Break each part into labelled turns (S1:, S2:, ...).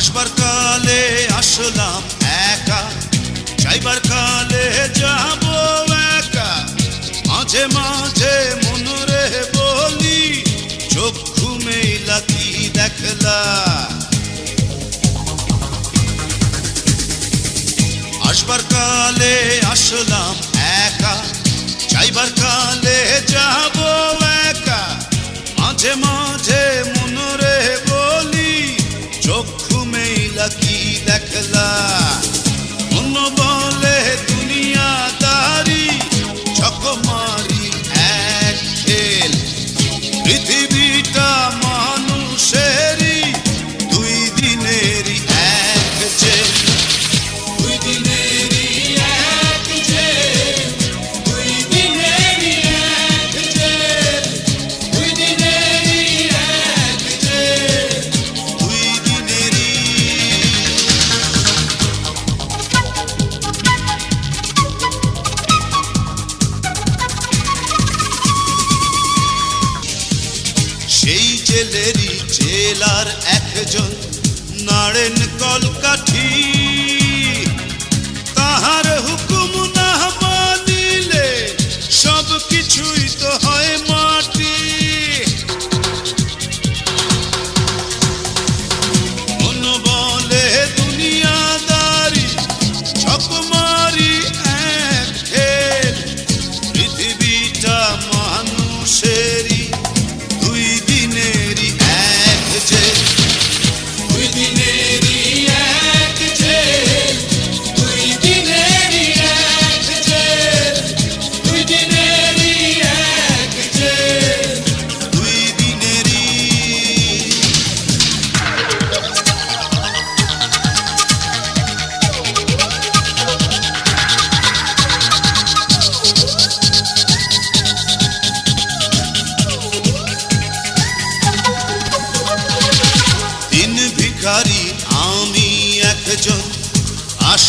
S1: আসবার কালে আসলাম একা, যাইবার কালে যাব একা। মাঝে মাঝে মনরে বলি, চক্ষু মেলা কি দেখলা? আসবার কালে আসলাম একা, যাইবার কালে যাব একা। মাঝে মাঝে জেলেরই জেলার একজন নাড়েন কলকাঠি। তাহার হুকুম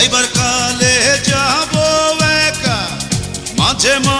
S1: যাইবার কালে যাব একা মাঝে মাঝে